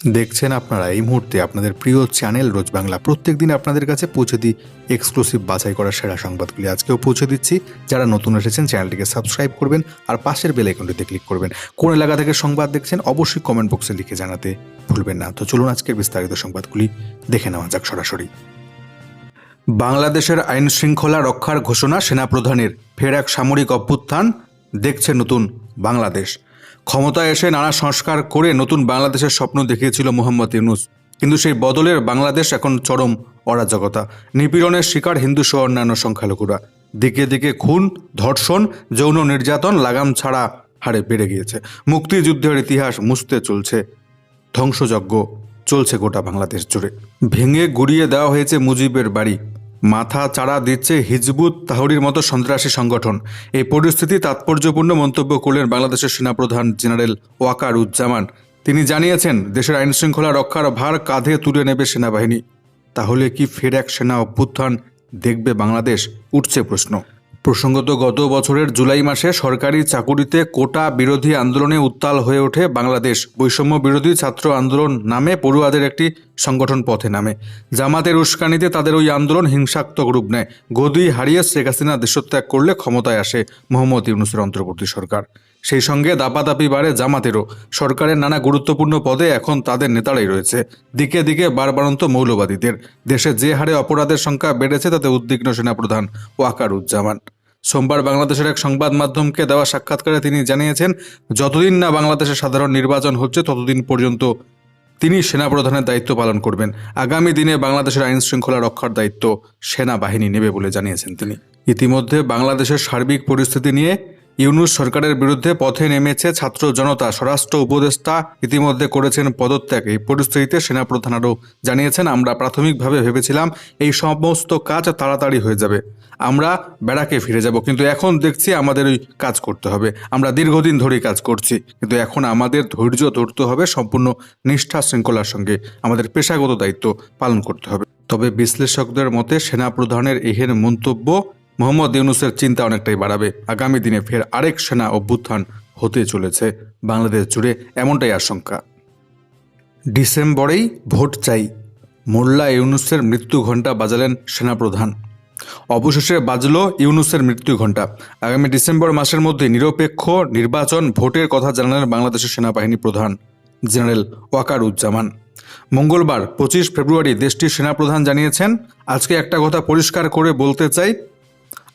দেখছেন আপনারা এই মুহূর্তে আপনাদের প্রিয় চ্যানেল রোজ বাংলা। প্রত্যেক দিন আপনাদের কাছে পৌঁছে দিই এক্সক্লুসিভ বাছাই করা সেরা সংবাদগুলি। আজকেও পৌঁছে দিচ্ছি। যারা নতুন এসেছেন, চ্যানেলটিকে সাবস্ক্রাইব করবেন আর পাশের বেল আইকনটিতে ক্লিক করবেন। কোন এলাকা থেকে সংবাদ দেখছেন, অবশ্যই কমেন্ট বক্সে লিখে জানাতে ভুলবেন না। তো চলুন আজকের বিস্তারিত সংবাদগুলি দেখে নেওয়া যাক সরাসরি। বাংলাদেশের আইন শৃঙ্খলা রক্ষার ঘোষণা সেনাপ্রধানের ফের এক সামরিক অভ্যুত্থান। দেখছে নতুন বাংলাদেশ। ক্ষমতায় এসে নানা সংস্কার করে নতুন বাংলাদেশের স্বপ্ন দেখিয়েছিল মোহাম্মদ ইউনুস। কিন্তু সেই বদলের বাংলাদেশ এখন চরম অরাজকতা। নিপীড়নের শিকার হিন্দু সহ অন্যান্য সংখ্যালঘুরা। দিকে দিকে খুন, ধর্ষণ, যৌন নির্যাতন, লাগাম ছাড়া হারে বেড়ে গিয়েছে। মুক্তিযুদ্ধের ইতিহাস মুছতে চলছে। ধ্বংসযজ্ঞ চলছে গোটা বাংলাদেশ জুড়ে। ভেঙে গুড়িয়ে দেওয়া হয়েছে মুজিবের বাড়ি। মাথা চাড়া দিচ্ছে হিজবুত তাহরির মতো সন্ত্রাসী সংগঠন। এই পরিস্থিতি তাৎপর্যপূর্ণ মন্তব্য করলেন বাংলাদেশের সেনাপ্রধান জেনারেল ওয়াকার উজ্জামান তিনি জানিয়েছেন, দেশের আইন শৃঙ্খলা রক্ষার ভার কাঁধে তুলে নেবে সেনাবাহিনী। তাহলে কি ফের এক সেনা অভ্যুত্থান দেখবে বাংলাদেশ? উঠছে প্রশ্ন। প্রসঙ্গত, গত বছরের জুলাই মাসে সরকারি চাকুরিতে কোটা বিরোধী আন্দোলনে উত্তাল হয়ে ওঠে বাংলাদেশ। বৈষম্য বিরোধী ছাত্র আন্দোলন নামে পড়ুয়াদের একটি সংগঠন পথে নামে। জামাতের উস্কানিতে তাদের ওই আন্দোলন হিংসাত্মক রূপ নেয়। গদি হারিয়ে শেখ হাসিনা দেশত্যাগ করলে ক্ষমতায় আসে মোহাম্মদ ইউনুসের অন্তর্বর্তী সরকার। সেই সঙ্গে দাপাদাপি বাড়ে জামাতেরও। সরকারের নানা গুরুত্বপূর্ণ পদে এখন তাদের নেতারাই রয়েছে। দিকে দিকে বারবারন্ত মৌলবাদীদের। দেশে যে হারে অপরাধের সংখ্যা বেড়েছে তাতে উদ্বিগ্ন সেনাপ্রধান ওয়াকার উজ্জামান সোমবার বাংলাদেশের এক সংবাদ মাধ্যমকে দেওয়া সাক্ষাৎকারে তিনি জানিয়েছেন, যতদিন না বাংলাদেশে সাধারণ নির্বাচন হচ্ছে, ততদিন পর্যন্ত তিনি সেনাপ্রধানের দায়িত্ব পালন করবেন। আগামী দিনে বাংলাদেশের আইন শৃঙ্খলা রক্ষার দায়িত্ব সেনাবাহিনী নেবে বলে জানিয়েছেন তিনি। ইতিমধ্যে বাংলাদেশের সার্বিক পরিস্থিতি নিয়ে ইউনুস সরকারের বিরুদ্ধে পথে নেমেছে ছাত্র জনতা। স্বরাষ্ট্র উপদেষ্টা ইতিমধ্যে করেছেন পদত্যাগ। এই পরিস্থিতিতে সেনাপ্রধান আরও জানিয়েছেন, আমরা প্রাথমিকভাবে ভেবেছিলাম এই সমস্ত কাজ তাড়াতাড়ি হয়ে যাবে। আমরা বেড়াকে ফিরে যাব। কিন্তু এখন দেখছি আমাদের ওই কাজ করতে হবে। আমরা দীর্ঘদিন ধরেই কাজ করছি। কিন্তু এখন আমাদের ধৈর্য ধরতে হবে সম্পূর্ণ নিষ্ঠা শৃঙ্খলার সঙ্গে। আমাদের পেশাগত দায়িত্ব পালন করতে হবে। তবে বিশ্লেষকদের মতে, সেনাপ্রধানের এহেন মন্তব্য মোহাম্মদ ইউনুসের চিন্তা অনেকটাই বাড়াবে। আগামী দিনে ফের আরেক সেনা অভ্যুত্থান হতে চলেছে। বাংলাদেশ জুড়ে এমনটাই আশঙ্কা। ডিসেম্বরেই ভোট চাই। মোল্লা ইউনুসের মৃত্যু ঘণ্টা বাজালেন সেনাপ্রধান। অবশেষে বাজল ইউনুসের মৃত্যু ঘণ্টা। আগামী ডিসেম্বর মাসের মধ্যে নিরপেক্ষ নির্বাচন ভোটের কথা জানালেন বাংলাদেশের সেনাবাহিনী প্রধান জেনারেল ওয়াকার উজ্জামান মঙ্গলবার পঁচিশ ফেব্রুয়ারি দেশটির সেনাপ্রধান জানিয়েছেন, আজকে একটা কথা পরিষ্কার করে বলতে চাই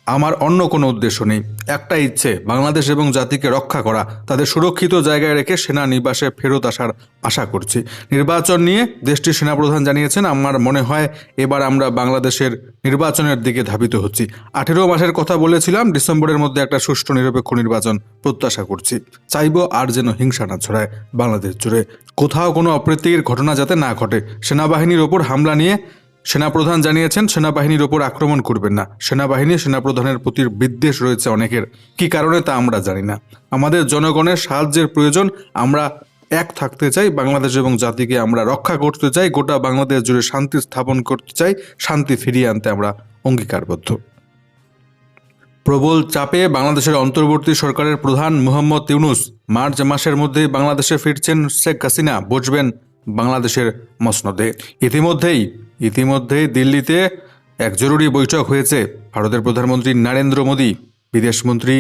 আমার অন্য কোনো উদ্দেশ্য নেই। একটা ইচ্ছে, বাংলাদেশ এবং জাতিকে রক্ষা করা, তাদের সুরক্ষিত জায়গায় রেখে সেনা নিবাসে ফেরত আসার আশা করছি। নির্বাচন নিয়ে দেশটির সেনাপ্রধান জানিয়েছেন, আমার মনে হয় এবার আমরা বাংলাদেশের নির্বাচনের দিকে ধাবিত হচ্ছি। আঠেরো মাসের কথা বলেছিলাম, ডিসেম্বরের মধ্যে একটা সুষ্ঠু নিরপেক্ষ নির্বাচন প্রত্যাশা করছি। চাইব আর যেন হিংসা না ছড়ায় বাংলাদেশ জুড়ে। কোথাও কোনো অপ্রীতির ঘটনা যাতে না ঘটে, সেনাবাহিনীর ওপর হামলা নিয়ে সেনাপ্রধান জানিয়েছেন, সেনাবাহিনীর ওপর আক্রমণ করবেন না। সেনাবাহিনী সেনাপ্রধানের প্রতি বিদ্বেষ রয়েছে অনেকের। কি কারণে তা আমরা জানি না। আমাদের জনগণের সাহায্যের প্রয়োজন, আমরা এক থাকতে চাই বাংলাদেশ এবং জাতিকে আমরা রক্ষা করতে চাই, গোটা বাংলাদেশ জুড়ে শান্তি স্থাপন করতে চাই, শান্তি ফিরিয়ে আনতে আমরা অঙ্গীকারবদ্ধ। প্রবল চাপে বাংলাদেশের অন্তর্বর্তী সরকারের প্রধান মোহাম্মদ ইউনুস মার্চ মাসের মধ্যেই বাংলাদেশে ফিরছেন শেখ হাসিনা, বসবেন বাংলাদেশের মসনদে। ইতিমধ্যেই ইতিমধ্যেই দিল্লিতে এক জরুরি বৈঠক হয়েছে। ভারতের প্রধানমন্ত্রী নরেন্দ্র মোদী বিদেশমন্ত্রী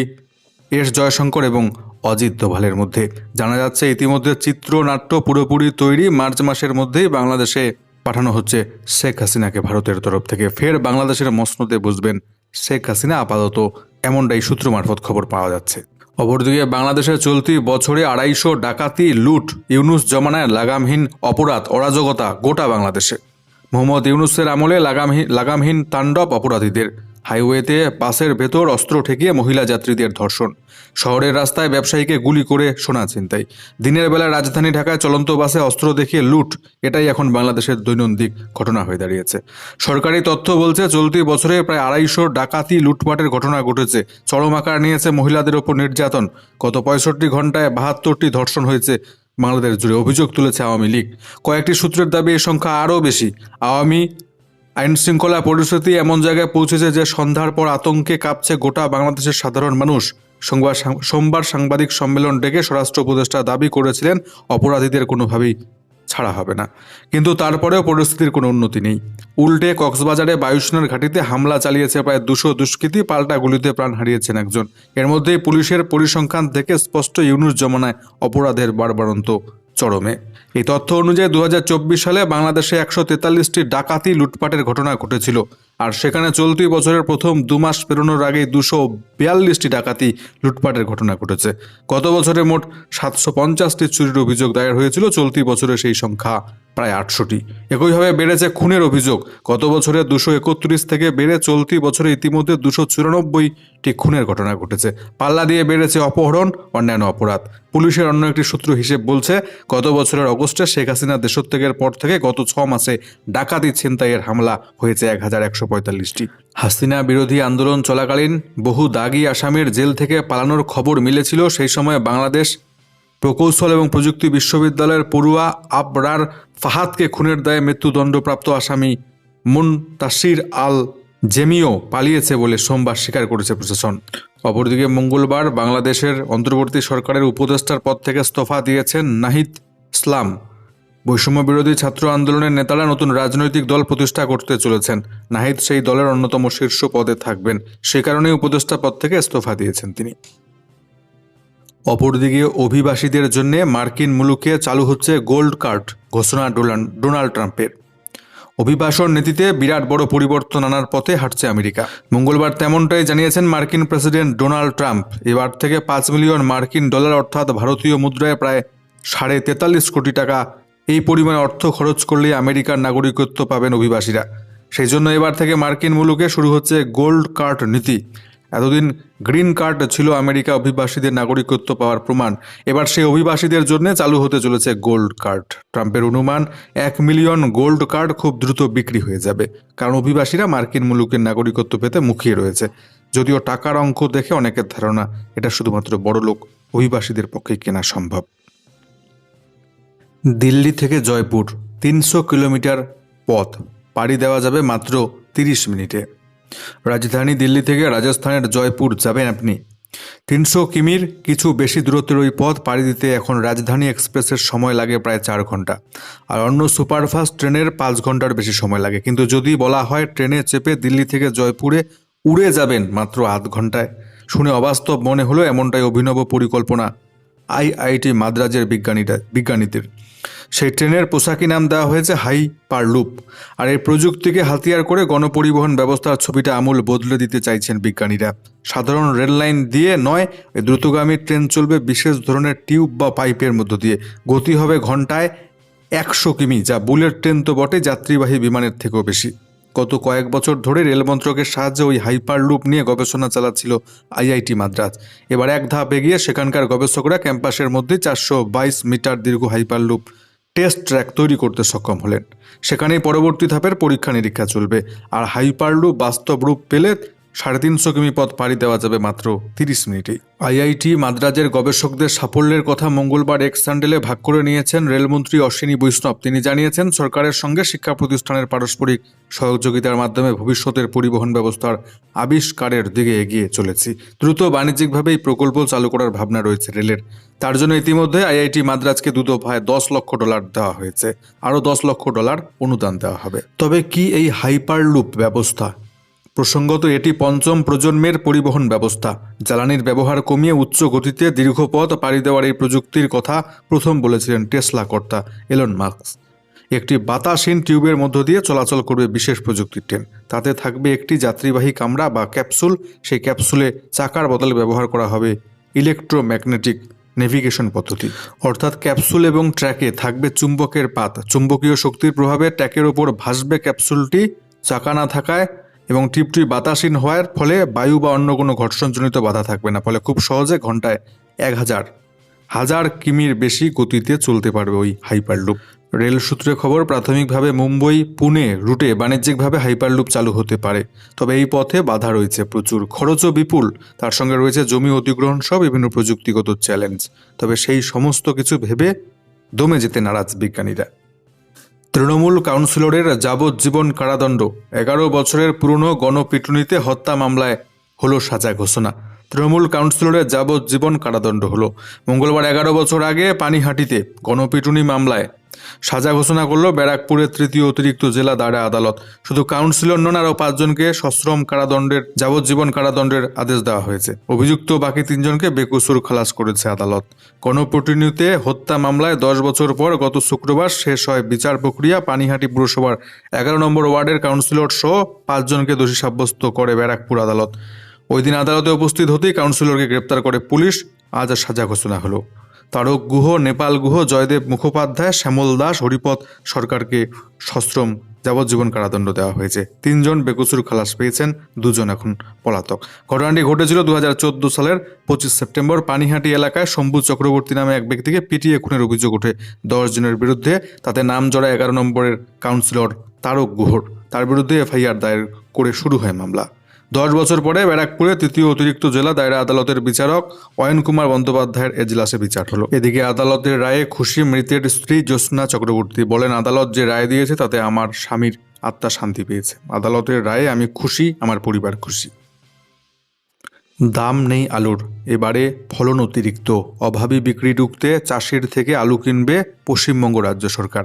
এস জয়শঙ্কর এবং অজিত দোভালের মধ্যে। জানা যাচ্ছে, ইতিমধ্যে চিত্রনাট্য পুরোপুরি তৈরি। মার্চ মাসের মধ্যেই বাংলাদেশে পাঠানো হচ্ছে শেখ হাসিনাকে ভারতের তরফ থেকে। ফের বাংলাদেশের মসনদে বুঝবেন, শেখ হাসিনা আপাতত এমনটাই সূত্র মারফত খবর পাওয়া যাচ্ছে। অপরদিকে বাংলাদেশের চলতি বছরে আড়াইশো ডাকাতি, লুট, ইউনুস জমানায় লাগামহীন অপরাধ, অরাজকতা গোটা বাংলাদেশে। মোহাম্মদ ইউনুসের আমলে লাগামহীন লাগামহীন তাণ্ডব অপরাধীদের। হাইওয়েতে বাসের ভেতর অস্ত্র ঠেকিয়ে মহিলা যাত্রীদের ধর্ষণ। শহরের রাস্তায় ব্যবসায়ীকে গুলি করে সোনা ছিনতাই। দিনের বেলা রাজধানী ঢাকায় চলন্ত বাসে অস্ত্র দেখিয়ে লুট। এটাই এখন বাংলাদেশের দৈনন্দিন ঘটনা হয়ে দাঁড়িয়েছে। সরকারি তথ্য বলছে, চলতি বছরে প্রায় আড়াইশো ডাকাতি লুটপাটের ঘটনা ঘটেছে। চরম আকার নিয়েছে মহিলাদের ওপর নির্যাতন। গত পঁয়ষট্টি ঘন্টায় বাহাত্তরটি ধর্ষণ হয়েছে বাংলাদেশ জুড়ে অভিযোগ তুলেছে আওয়ামী লীগ। কয়েকটি সূত্রের দাবি এই সংখ্যা আরও বেশি। আওয়ামী আইন শৃঙ্খলা পরিস্থিতি এমন জায়গায় পৌঁছেছে যে সন্ধ্যার পর আতঙ্কে কাঁপছে গোটা বাংলাদেশের সাধারণ মানুষ। সোমবার সোমবার সাংবাদিক সম্মেলন ডেকে স্বরাষ্ট্র উপদেষ্টা দাবি করেছিলেন, অপরাধীদের কোনোভাবেই ছাড়া হবে না। কিন্তু তারপরেও পরিস্থিতির কোনো উন্নতি নেই। উল্টে কক্সবাজারে বায়ুসেনার ঘাঁটিতে হামলা চালিয়েছে প্রায় দুশো দুষ্কৃতী, পাল্টা গুলিতে প্রাণ হারিয়েছেন একজন। এর মধ্যেই পুলিশের পরিসংখ্যান থেকে স্পষ্ট ইউনুস জমানায় অপরাধের বারবারন্ত চরমে। এই তথ্য অনুযায়ী দু হাজার চব্বিশ সালে বাংলাদেশে একশো তেতাল্লিশটি ডাকাতি, লুটপাটের ঘটনা ঘটেছিল। আর সেখানে চলতি বছরের প্রথম দু মাস পেরোনোর আগেই দুশো বিয়াল্লিশটি ডাকাতি, লুটপাটের ঘটনা ঘটেছে। গত বছরে মোট সাতশো পঞ্চাশটি চুরির অভিযোগ দায়ের হয়েছিল, চলতি বছরে সেই সংখ্যা প্রায় আটশোটি। একইভাবে বেড়েছে খুনের অভিযোগ। গত বছরে দুশো একত্রিশ থেকে বেড়ে চলতি বছরে ইতিমধ্যে দুশো চুরানব্বইটি খুনের ঘটনা ঘটেছে। পাল্লা দিয়ে বেড়েছে অপহরণ, অন্যান্য অপরাধ। পুলিশের অন্য একটি সূত্র হিসেব বলছে, গত বছরের অগস্টে শেখ হাসিনা দেশত্যাগের পর থেকে গত ছ মাসে ডাকাতি ছিনতাইয়ের হামলা হয়েছে এক হাজার একশো পঁয়তাল্লিশটি। হাসিনা বিরোধী আন্দোলন চলাকালীন বহু দাগি আসামির জেল থেকে পালানোর খবর মিলেছিল। সেই সময় বাংলাদেশ প্রকৌশল এবং প্রযুক্তি বিশ্ববিদ্যালয়ের পড়ুয়া আবরার ফাহাদকে খুনের দায়ে মৃত্যুদণ্ডপ্রাপ্ত আসামি মুনতাসির আল জেমিও পালিয়েছে বলে সোমবার স্বীকার করেছে প্রশাসন। অপরদিকে মঙ্গলবার বাংলাদেশের অন্তর্বর্তী সরকারের উপদেষ্টার পদ থেকে ইস্তফা দিয়েছেন নাহিদ ইসলাম। বৈষম্য বিরোধী ছাত্র আন্দোলনের নেতারা নতুন রাজনৈতিক দল প্রতিষ্ঠা করতে চলেছেন। নাহিদ সেই দলের অন্যতম শীর্ষ পদে থাকবেন। সে কারণেই উপদেষ্টা পদ থেকে ইস্তফা দিয়েছেন তিনি। অপরদিকে অভিবাসীদের জন্য মার্কিন মুলুকে চালু হচ্ছে গোল্ড কার্ড ঘোষণা ডোনাল্ড ডোনাল্ড ট্রাম্পের। অভিবাসন নীতিতে বিরাট বড় পরিবর্তন আনার পথে হাঁটছে আমেরিকা। মঙ্গলবার তেমনটাই জানিয়েছেন মার্কিন প্রেসিডেন্ট ডোনাল্ড ট্রাম্প। এবার থেকে পাঁচ মিলিয়ন মার্কিন ডলার অর্থাৎ ভারতীয় মুদ্রায় প্রায় সাড়ে তেতাল্লিশ কোটি টাকা এই পরিমাণ অর্থ খরচ করলে আমেরিকার নাগরিকত্ব পাবেন অভিবাসীরা। সেই জন্য এবার থেকে মার্কিন মুলুকে শুরু হচ্ছে গোল্ড কার্ড নীতি। এতদিন গ্রিন কার্ড ছিল আমেরিকা অভিবাসীদের নাগরিকত্ব পাওয়ার প্রমাণ। এবার সেই অভিবাসীদের জন্য চালু হতে চলেছে গোল্ড কার্ড। ট্রাম্পের অনুমান, এক মিলিয়ন গোল্ড কার্ড খুব দ্রুত বিক্রি হয়ে যাবে। কারণ অভিবাসীরা মার্কিন মুলুকের নাগরিকত্ব পেতে মুখিয়ে রয়েছে। যদিও টাকার অঙ্ক দেখে অনেকের ধারণা, এটা শুধুমাত্র বড়লোক অভিবাসীদের পক্ষে কেনা সম্ভব। দিল্লি থেকে জয়পুর তিনশো কিলোমিটার পথ। পাড়ি দেওয়া যাবে মাত্র তিরিশ মিনিটে। রাজধানী দিল্লি থেকে রাজস্থানের জয়পুর যাবেন আপনি। তিনশো কিমির কিছু বেশি দূরত্বের ওই পথ পাড়ি দিতে এখন রাজধানী এক্সপ্রেসের সময় লাগে প্রায় চার ঘণ্টা। আর অন্য সুপারফাস্ট ট্রেনের পাঁচ ঘণ্টার বেশি সময় লাগে। কিন্তু যদি বলা হয় ট্রেনে চেপে দিল্লি থেকে জয়পুরে উড়ে যাবেন মাত্র আধ ঘন্টায়, শুনে অবাস্তব মনে হলো এমনটাই অভিনব পরিকল্পনা আইআইটি মাদ্রাজের বিজ্ঞানীরা, বিজ্ঞানীদের। সেই ট্রেনের পোশাকি নাম দেওয়া হয়েছে হাই পারলুপ আর এই প্রযুক্তিকে হাতিয়ার করে গণপরিবহন ব্যবস্থার ছবিটা আমূল বদলে দিতে চাইছেন বিজ্ঞানীরা। সাধারণ রেল লাইন দিয়ে নয়, এই দ্রুতগামী ট্রেন চলবে বিশেষ ধরনের টিউব বা পাইপের মধ্য দিয়ে। গতি হবে ঘন্টায় একশো কিমি, যা বুলেট ট্রেন তো বটে যাত্রীবাহী বিমানের থেকেও বেশি। গত কয়েক বছর ধরে রেল মন্ত্রকের সাহায্যে ওই হাইপার লুপ নিয়ে গবেষণা চালাচ্ছিল আইআইটি মাদ্রাজ। এবার এক ধাপ এগিয়ে সেখানকার গবেষকরা ক্যাম্পাসের মধ্যে চারশো বাইশ মিটার দীর্ঘ হাইপার লুপ টেস্ট ট্র্যাক তৈরি করতে সক্ষম হলেন। সেখানেই পরবর্তী ধাপের পরীক্ষা নিরীক্ষা চলবে। আর হাইপার লুপ বাস্তব রূপ পেলে সাড়ে তিনশো কিমি পথ পাড়ি দেওয়া যাবে মাত্র তিরিশ মিনিটেই। আইআইটি মাদ্রাজের গবেষকদের সাফল্যের কথা মঙ্গলবার এক স্যান্ডেলে ভাগ করে নিয়েছেন রেলমন্ত্রী অশ্বিনী বৈষ্ণব। তিনি জানিয়েছেন, সরকারের সঙ্গে শিক্ষা প্রতিষ্ঠানের পারস্পরিক সহযোগিতার মাধ্যমে ভবিষ্যতের পরিবহন ব্যবস্থার আবিষ্কারের দিকে এগিয়ে চলেছি। দ্রুত বাণিজ্যিকভাবে এই প্রকল্প চালু করার ভাবনা রয়েছে রেলের। তার জন্য ইতিমধ্যে আইআইটি মাদ্রাজকে দু দফায় দশ লক্ষ ডলার দেওয়া হয়েছে। আরও দশ লক্ষ ডলার অনুদান দেওয়া হবে। তবে কি এই হাইপারলুপ ব্যবস্থা প্রসঙ্গত এটি পঞ্চম প্রজন্মের পরিবহন ব্যবস্থা। জ্বালানির ব্যবহার কমিয়ে উচ্চ গতিতে দীর্ঘ পথ পাড়ি দেওয়ার এই প্রযুক্তির কথা প্রথম বলেছিলেন টেসলা কর্তা এলন মার্কস একটি বাতাসহীন টিউবের মধ্য দিয়ে চলাচল করবে বিশেষ প্রযুক্তির ট্রেন। তাতে থাকবে একটি যাত্রীবাহী কামরা বা ক্যাপসুল। সেই ক্যাপসুলে চাকার বদলে ব্যবহার করা হবে ইলেকট্রোম্যাগনেটিক নেভিগেশন পদ্ধতি। অর্থাৎ ক্যাপসুল এবং ট্র্যাকে থাকবে চুম্বকের পাত। চুম্বকীয় শক্তির প্রভাবে ট্র্যাকের ওপর ভাসবে ক্যাপসুলটি। চাকা না থাকায় এবং টিপটি বাতাসহীন হওয়ার ফলে বায়ু বা অন্য কোনো ঘর্ষণজনিত বাধা থাকবে না। ফলে খুব সহজে ঘন্টায় এক হাজার হাজার কিমির বেশি গতিতে চলতে পারবে ওই হাইপারলুপ। রেল সূত্রে খবর, প্রাথমিকভাবে মুম্বই, পুনে রুটে বাণিজ্যিকভাবে হাইপারলুপ চালু হতে পারে। তবে এই পথে বাধা রয়েছে প্রচুর। খরচও বিপুল। তার সঙ্গে রয়েছে জমি অধিগ্রহণ সহ বিভিন্ন প্রযুক্তিগত চ্যালেঞ্জ। তবে সেই সমস্ত কিছু ভেবে দমে যেতে নারাজ বিজ্ঞানীরা। তৃণমূল কাউন্সিলরের যাবজ্জীবন কারাদণ্ড। এগারো বছরের পুরনো গণপিটুনিতে হত্যা মামলায় হলো সাজা ঘোষণা। তৃণমূল কাউন্সিলরের যাবজ্জীবন কারাদণ্ড হলো। মঙ্গলবার এগারো বছর আগে পানিহাটিতে গণপিটুনি মামলায় সাজা ঘোষণা করল ব্যারাকপুরের তৃতীয় অতিরিক্ত জেলা দায়রা আদালত। শুধু কাউন্সিলর নন, আরও পাঁচজনকে সশ্রম কারাদণ্ডের, যাবজ্জীবন কারাদণ্ডের আদেশ দেওয়া হয়েছে। অভিযুক্ত বাকি তিনজনকে বেকসুর খালাস করেছে আদালত। গণপ্রতিনিধিতে হত্যা মামলায় দশ বছর পর গত শুক্রবার শেষ হয় বিচার প্রক্রিয়া। পানিহাটি পুরসভার এগারো নম্বর ওয়ার্ডের কাউন্সিলর সহ পাঁচজনকে দোষী সাব্যস্ত করে ব্যারাকপুর আদালত। ওই দিন আদালতে উপস্থিত হতেই কাউন্সিলরকে গ্রেপ্তার করে পুলিশ। আজ আর সাজা ঘোষণা হলো। তারক গুহ নেপাল গুহ জয়দেব মুখোপাধ্যায়, শ্যামল দাস, হরিপদ সরকারকে সশ্রম যাবজ্জীবন কারাদণ্ড দেওয়া হয়েছে। তিনজন বেকসুর খালাস পেয়েছেন, দুজন এখন পলাতক। ঘটনাটি ঘটেছিল দু হাজার চোদ্দ সালের পঁচিশ সেপ্টেম্বর। পানিহাটি এলাকায় শম্ভু চক্রবর্তী নামে এক ব্যক্তিকে পিটিয়ে খুনের অভিযোগ ওঠে। জনের বিরুদ্ধে তাতে নাম জড়া এগারো নম্বরের কাউন্সিলর তারক গুহর তার বিরুদ্ধে এফআইআর দায়ের করে শুরু হয় মামলা। দশ বছর পরে ব্যারাকপুরে তৃতীয় অতিরিক্ত জেলা দায়রা আদালতের বিচারক অয়ন কুমার বন্দ্যোপাধ্যায়ের এজলাসে বিচার হলো। এদিকে আদালতের রায়ে খুশি মৃতের স্ত্রী জ্যোৎস্না চক্রবর্তী বলেন, আদালত যে রায় দিয়েছে তাতে আমার স্বামীর আত্মা শান্তি পেয়েছে। আদালতের রায়ে আমি খুশি, আমার পরিবার খুশি। দাম নেই আলুর। এবারে ফলন অতিরিক্ত। অভাবী বিক্রি রুখতে চাষির থেকে আলু কিনবে পশ্চিমবঙ্গ রাজ্য সরকার।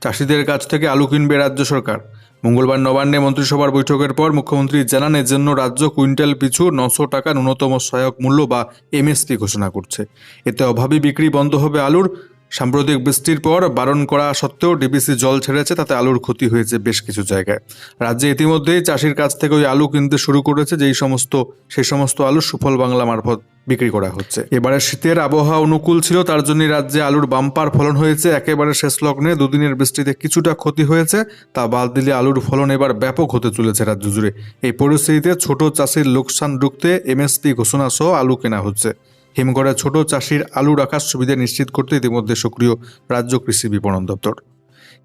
চাষিদের কাছ থেকে আলু কিনবে রাজ্য সরকার। মঙ্গলবার নবান্নে মন্ত্রিসভার বৈঠকের পর মুখ্যমন্ত্রী জানান, এর জন্য রাজ্য কুইন্টাল পিছু নশো টাকা ন্যূনতম সহায়ক মূল্য বা এমএসপি ঘোষণা করছে। এতে অভাবী বিক্রি বন্ধ হবে আলুর সাম্প্রতিক বৃষ্টির পর বারণ করা সত্ত্বেও ডিবিসি জল ছেড়েছে, তাতে আলুর ক্ষতি হয়েছে বেশ কিছু জায়গায়। রাজ্যে ইতিমধ্যেই চাষির কাছ থেকে ওই আলু কিনতে শুরু করেছে, যেই সমস্ত, সেই সমস্ত আলু সুফল বাংলা মারফত বিক্রি করা হচ্ছে। এবারে শীতের আবহাওয়া অনুকূল ছিল, তার জন্য রাজ্যে আলুর বাম্পার ফলন হয়েছে। একেবারে শেষ লগ্নে দুদিনের বৃষ্টিতে কিছুটা ক্ষতি হয়েছে, তা বাদ দিলে আলুর ফলন এবার ব্যাপক হতে চলেছে রাজ্য জুড়ে। এই পরিস্থিতিতে ছোট চাষির লোকসান রুখতে এমএসপি ঘোষণা সহ আলু কেনা হচ্ছে। হিমঘরে ছোট চাষির আলু রাখার সুবিধা নিশ্চিত করতে ইতিমধ্যে সক্রিয় রাজ্য কৃষি বিপণন দপ্তর।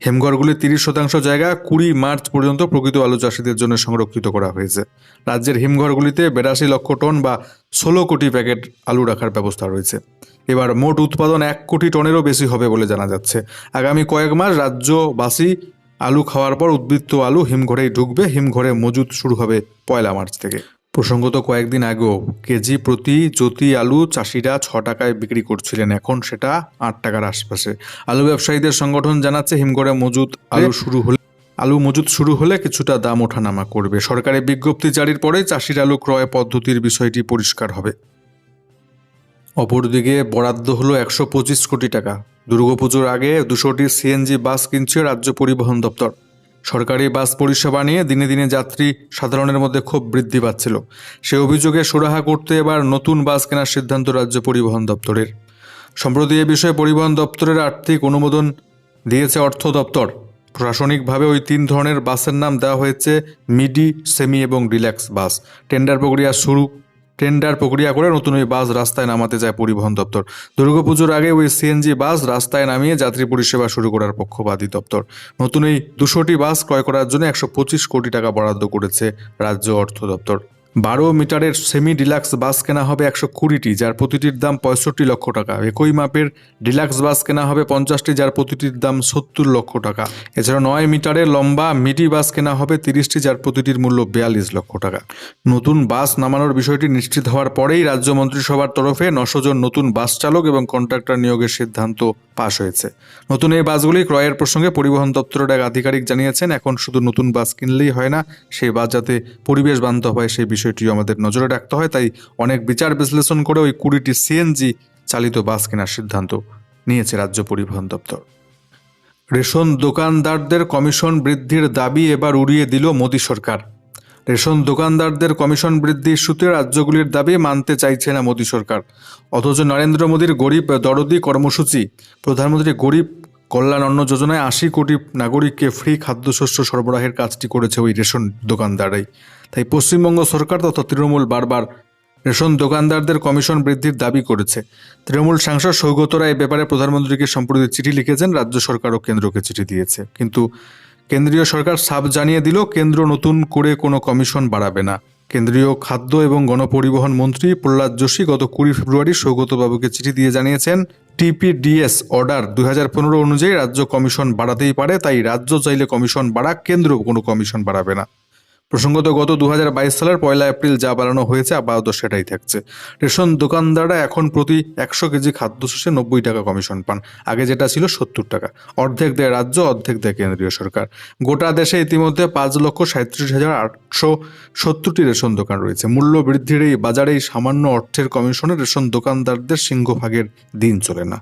হিমঘরগুলি তিরিশ শতাংশ জায়গা কুড়ি মার্চ পর্যন্ত প্রকৃত আলু চাষিদের জন্য সংরক্ষিত করা হয়েছে। রাজ্যের হিমঘরগুলিতে বেরাশি লক্ষ টন বা ষোলো কোটি প্যাকেট আলু রাখার ব্যবস্থা রয়েছে। এবার মোট উৎপাদন এক কোটি টনেরও বেশি হবে বলে জানা যাচ্ছে। আগামী কয়েক মাস রাজ্যবাসী আলু খাওয়ার পর উদ্বৃত্ত আলু হিমঘরেই ঢুকবে। হিমঘরে মজুত শুরু হবে পয়লা মার্চ থেকে। প্রসঙ্গত কয়েকদিন আগেও কেজি প্রতি জ্যোতি আলু চাষিরা ছ টাকায় বিক্রি করছিলেন। এখন সেটা আট টাকার আশপাশে। আলু ব্যবসায়ীদের সংগঠন জানাচ্ছে হিমঘরে মজুত আলু শুরু হলে আলু মজুত শুরু হলে কিছুটা দাম ওঠানামা করবে। সরকারি বিজ্ঞপ্তি জারির পরে চাষির আলু ক্রয় পদ্ধতির বিষয়টি পরিষ্কার হবে। অপরদিকে বরাদ্দ হলো একশো পঁচিশ কোটি টাকা। দুর্গাপুজোর আগে দুশোটি সিএনজি বাস কিনছে রাজ্য পরিবহন দপ্তর। সরকারি বাস পরিষেবা নিয়ে দিনে দিনে যাত্রী সাধারণের মধ্যে ক্ষোভ বৃদ্ধি পাচ্ছিল। সে অভিযোগে সুরাহা করতে এবার নতুন বাস কেনার সিদ্ধান্ত রাজ্য পরিবহন দপ্তরের। সম্প্রতি এ বিষয়ে পরিবহন দপ্তরের আর্থিক অনুমোদন দিয়েছে অর্থ দপ্তর। প্রশাসনিকভাবে ওই তিন ধরনের বাসের নাম দেওয়া হয়েছে, মিডি, সেমি এবং ডিল্যাক্স বাস। টেন্ডার প্রক্রিয়া শুরু টেন্ডার প্রক্রিয়া করে নতুন ওই বাস রাস্তায় নামাতে যায় পরিবহন দপ্তর। দুর্গাপুজোর আগে ওই সিএনজি বাস রাস্তায় নামিয়ে যাত্রী পরিষেবা শুরু করার পক্ষপাতী দপ্তর। নতুন এই দুশোটি বাস ক্রয় করার জন্য একশো পঁচিশ কোটি টাকা বরাদ্দ করেছে রাজ্য অর্থ দপ্তর। বারো মিটারের সেমি ডিলাক্স বাস কেনা হবে একশো কুড়িটি, যার প্রতিটির দাম পঁয়ষট্টি লক্ষ টাকা। একই মাপের ডিলাক্স বাস কেনা হবে পঞ্চাশটি, যার প্রতিটির দাম সত্তর লক্ষ টাকা। এছাড়া নয় মিটারের লম্বা মিডি বাস কেনা হবে তিরিশটি, যার প্রতিটির মূল্য বিয়াল্লিশ লক্ষ টাকা। নতুন বাস নামানোর বিষয়টি নিশ্চিত হওয়ার পরেই রাজ্য মন্ত্রিসভার তরফে নশো জন নতুন বাস চালক এবং কন্ট্রাক্টর নিয়োগের সিদ্ধান্ত পাশ হয়েছে। নতুন এই বাসগুলি ক্রয়ের প্রসঙ্গে পরিবহন দপ্তরের এক আধিকারিক জানিয়েছেন, এখন শুধু নতুন বাস কিনলেই হয় না, সেই বাস যাতে পরিবেশ বান্ধব হয়, সেই বিষয়টিও আমাদের নজরে রাখতে হয়, তাই অনেক বিচার বিশ্লেষণ করে ওই কুড়িটি সিএনজি চালিত বাস কেনার সিদ্ধান্ত নিয়েছে রাজ্য পরিবহন দপ্তর। রেশন দোকানদারদের কমিশন বৃদ্ধির দাবি এবার উড়িয়ে দিল মোদী সরকার। রেশন দোকানদারদের কমিশন বৃদ্ধি ইস্যুতে রাজ্যগুলির দাবি মানতে চাইছে না মোদী সরকার। অথচ নরেন্দ্র মোদীর গরিব দরদি কর্মসূচি, প্রধানমন্ত্রী গরিব কল্যাণ অন্ন যোজনায় আশি কোটি নাগরিককে ফ্রি খাদ্যশস্য সরবরাহের কাজটি করেছে ওই রেশন দোকানদারাই তাই পশ্চিমবঙ্গ সরকার তথা তৃণমূল বারবার রেশন দোকানদারদের কমিশন বৃদ্ধির দাবি করেছে। তৃণমূল সাংসদ সৌগত রায় ব্যাপারে প্রধানমন্ত্রীকে সম্প্রতি চিঠি লিখেছেন, রাজ্য সরকার ও কেন্দ্রকে চিঠি দিয়েছে। কিন্তু কেন্দ্রীয় সরকার সাফ জানিয়ে দিল, কেন্দ্র নতুন করে কোনো কমিশন বাড়াবে না। কেন্দ্রীয় খাদ্য এবং গণপরিবহন মন্ত্রী প্রহ্লাদ যোশী গত কুড়ি ফেব্রুয়ারি সৌগতবাবুকে চিঠি দিয়ে জানিয়েছেন টিপিডিএস অর্ডার দুই হাজার পনেরো অনুযায়ী রাজ্য কমিশন বাড়াতেই পারে, তাই রাজ্য চাইলে কমিশন বাড়াক কেন্দ্র কোনো কমিশন বাড়াবে না। প্রসঙ্গত গত দু হাজার বাইশ সালের পয়লা এপ্রিল যা বাড়ানো হয়েছে আপাতত সেটাই থাকছে। রেশন দোকানদাররা এখন প্রতি একশো কেজি খাদ্য খাদ্যশস্যে নব্বই টাকা কমিশন পান। আগে যেটা ছিল সত্তর টাকা। অর্ধেক দেয় রাজ্য, অর্ধেক দেয় কেন্দ্রীয় সরকার। গোটা দেশে ইতিমধ্যে পাঁচ লক্ষ সাঁত্রিশ হাজার আটশো সত্তরটি রেশন দোকান রয়েছে। মূল্য বৃদ্ধির এই বাজারে এই সামান্য অর্থের কমিশনে রেশন দোকানদারদের সিংহভাগের দিন চলে না।